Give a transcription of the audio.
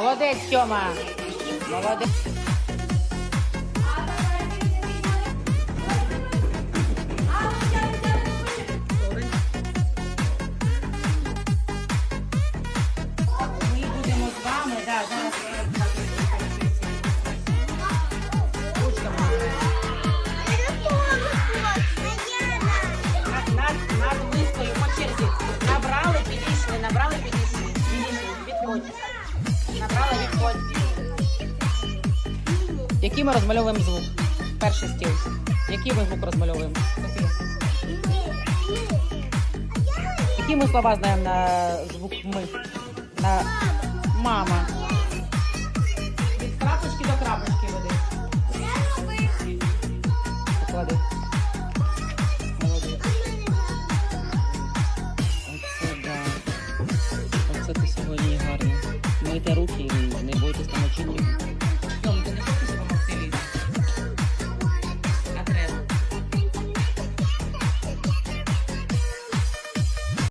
姥姥在叫吗？姥姥在 Набрали, відходь. Який ми розмальовуємо звук? Перший стіл. Який ми звук розмальовуємо? Які ми слова знаємо на звук ми? На мама. Від крапочки до крапочки одні гарно. Руки не бойтесь